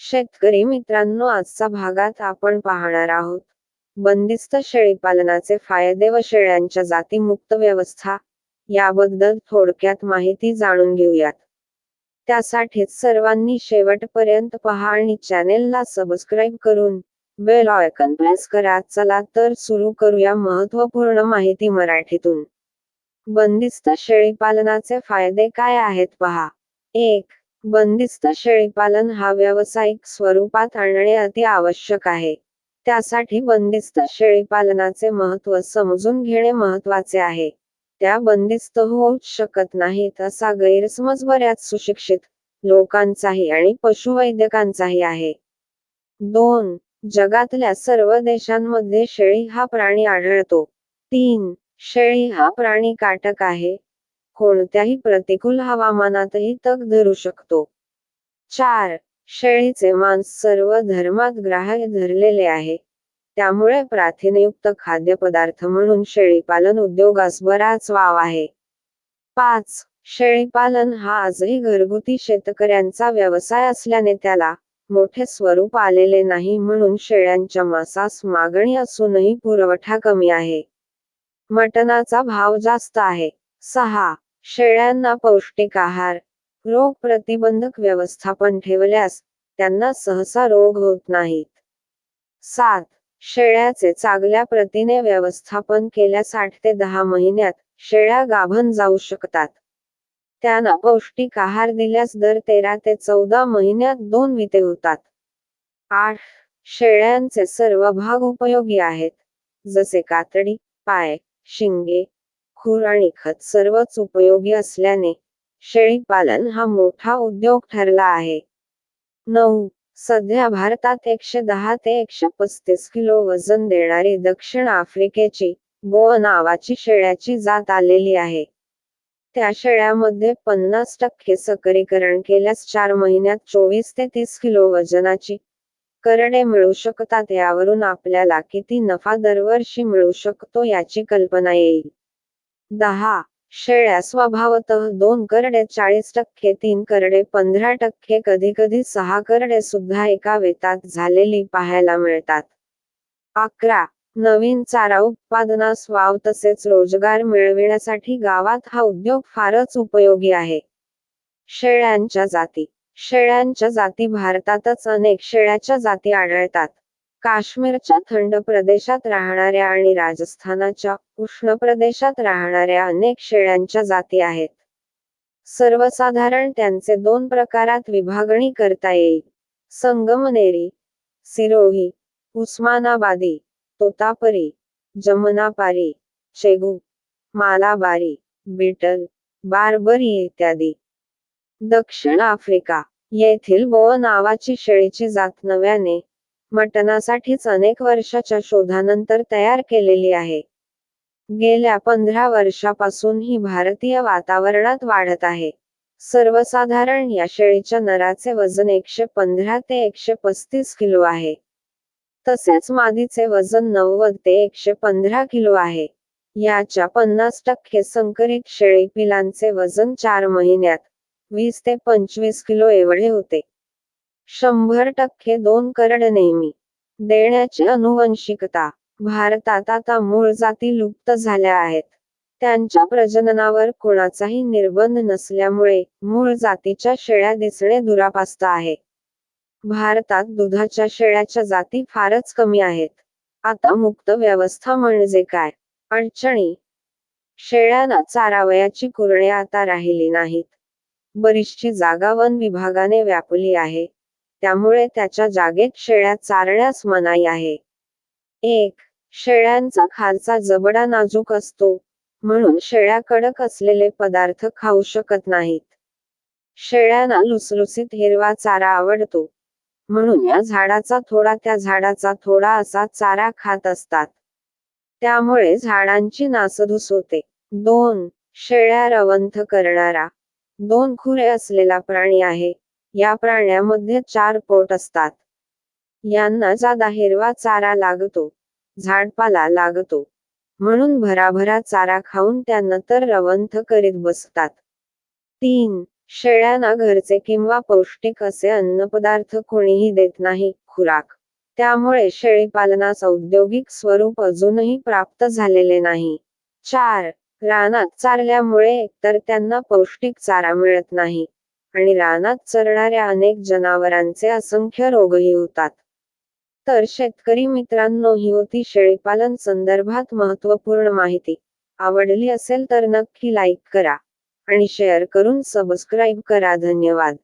शेतकरी मित्रांनो आजचा भागात आपण पाहणार आहोत. बंदिस्त शेळीपालनाचे फायदे व शेळ्यांच्या जाती मुक्त व्यवस्था याबद्दल थोडक्यात माहिती जाणून घेऊयात. त्यासाठीच सर्वांनी शेवटपर्यंत पहा आणि चॅनेलला सबस्क्राईब करून बेल ऑयकन प्रेस करा. चला तर सुरू करूया महत्त्वपूर्ण माहिती मराठीतून. बंदिस्त शेळीपालनाचे फायदे काय आहेत पहा. एक बंदिस्त शेळीपालन हा व्यावसायिक स्वरूपात आणणे अति आवश्यक आहे. त्यासाठी बंदिस्त शेळीपालनाचे महत्त्व समजून घेणे महत्त्वाचे आहे. त्या बंदिस्त होऊच शकत नाहीत असा गैरसमज बऱ्याच सुशिक्षित लोकांचाही आणि पशुवैद्यकांचाही आहे. दोन जगातल्या सर्व देशांमध्ये शेळी हा प्राणी आढळतो. तीन शेळी हा प्राणी काटक आहे. कोणत्याही प्रतिकूल हवामानातही तग धरू शकतो. चार शेळीचे मांस सर्व धर्मात ग्राह्य धरलेले आहे. त्यामुळे प्राथिनयुक्त खाद्यपदार्थ म्हणून शेळीपालन उद्योगास बराच वाव आहे. पाच शेळीपालन हा आजही घरगुती शेतकऱ्यांचा व्यवसाय असल्याने त्याला मोठे स्वरूप आलेले नाही म्हणून शेळ्यांच्या मांसास मागणी असूनही पुरवठा कमी आहे. मटणाचा भाव जास्त आहे. सहा शेळ्यांना पौष्टिक आहार रोग प्रतिबंधक व्यवस्थापन ठेवल्यास त्यांना सहसा रोग होत नाहीत. सात शेळ्याचे चांगल्या प्रतीने व्यवस्थापन केल्यास आठ ते दहा महिन्यात शेळ्या गाभण जाऊ शकतात. त्यांना पौष्टिक आहार दिल्यास दर तेरा ते चौदा महिन्यात दोन विते होतात. आठ शेळ्यांचे सर्व भाग उपयोगी आहेत जसे कातडी पाय शिंगे खूर आणि खत सर्वच उपयोगी असल्याने शेळीपालन हा मोठा उद्योग ठरला आहे. नऊ. सध्या भारतात एकशे दहा ते एकशे पस्तीस किलो वजन देणारी दक्षिण आफ्रिकेची बोअ नावाची शेळ्याची जात आलेली आहे. त्या शेळ्यामध्ये पन्नास टक्के सकरीकरण केल्यास चार महिन्यात चोवीस ते तीस किलो वजनाची करणे मिळू शकतात यावरून आपल्याला किती नफा दरवर्षी मिळू शकतो याची कल्पना येईल. दहा. शेळ्या स्वभावतः दोन करडे चाळीस टक्के तीन करडे पंधरा टक्के कधी कधी सहा करडे सुद्धा एका वेतात झालेली पाहायला मिळतात. अकरा. नवीन चारा उत्पादनास वाव तसेच रोजगार मिळविण्यासाठी गावात हा उद्योग फारच उपयोगी आहे. शेळ्यांच्या जाती. शेळ्यांच्या जाती भारतातच अनेक शेळ्याच्या जाती आढळतात. काश्मीरच्या थंड प्रदेशात राहणाऱ्या आणि राजस्थानाच्या उष्ण प्रदेशात राहणाऱ्या अनेक शेळ्यांच्या जाती आहेत. सर्वसाधारण त्यांचे दोन प्रकारात विभागणी करता येईल. संगमनेरी सिरोही उस्मानाबादी तोतापरी जमनापारी शेगू मालाबारी बिटल बारबरी इत्यादी. दक्षिण आफ्रिका येथील बो नावाची शेळीची जात नव्याने मटणासाठीच अनेक वर्षाच्या शोधानंतर तयार केलेली आहे. गेल्या पंधरा वर्षापासून ही भारतीय वातावरणात वाढत आहे. सर्वसाधारण या शेळीच्या नराचे वजन एकशे पंधरा ते एकशे पस्तीस किलो आहे. तसेच मादीचे वजन नव्वद ते एकशे पंधरा किलो आहे. याच्या पन्नास टक्के संकरित शेळी पिलांचे वजन चार महिन्यात वीस ते पंचवीस किलो एवढे होते. शंभर टक्के दोन करड नेहमी. देण्याची अनुवंशिकता भारतात आता मूळ जाती लुप्त झाल्या आहेत. त्यांच्या प्रजननावर कोणाचाही निर्बंध नसल्यामुळे मूळ जातीच्या शेळ्या दिसणे दुरापास्त आहे. भारतात दुधाच्या शेळ्याच्या जाती फारच कमी आहेत. आता मुक्त व्यवस्था म्हणजे काय? अडचणी? शेळ्यांना चारावयाची कुरणे आता राहिली नाहीत. बरीचशी जागा वन विभागाने व्यापली आहे. त्यामुळे त्याच्या जागेत शेळ्या चारण्यास मनाई आहे. एक शेळ्यांचा खालचा जबडा नाजूक असतो म्हणून शेळ्या कडक असलेले पदार्थ खाऊ शकत नाहीत. शेळ्यांना लुसलुसीत हिरवा चारा आवडतो म्हणून या झाडाचा थोडा त्या झाडाचा थोडा असा चारा खात असतात. त्यामुळे झाडांची नासधूस होते. दोन शेळ्या रवंथ करणारा दोन खुरे असलेला प्राणी आहे. या प्राण्यामध्ये चार पोट असतात. यांना जादा हिरवा चारा लागतो झाडपाला लागतो. म्हणून भराभरा चारा खाऊन त्यांना तर रवंथ करीत बसतात. तीन शेळ्यांना घरचे किंवा पौष्टिक असे अन्नपदार्थ कोणीही देत नाही खुराक. त्यामुळे शेळीपालनास औद्योगिक स्वरूप अजूनही प्राप्त झालेले नाही. चार रानात चारल्यामुळे एकतर त्यांना पौष्टिक चारा मिळत नाही. आणि रानात चरणाऱ्या अनेक जनावरांचे असंख्य रोगही होतात. तर शेतकरी मित्रांनो ही होती शेळीपालन संदर्भात महत्त्वपूर्ण माहिती. आवडली असेल तर नक्की लाईक करा आणि शेअर करून सबस्क्राईब करा. धन्यवाद.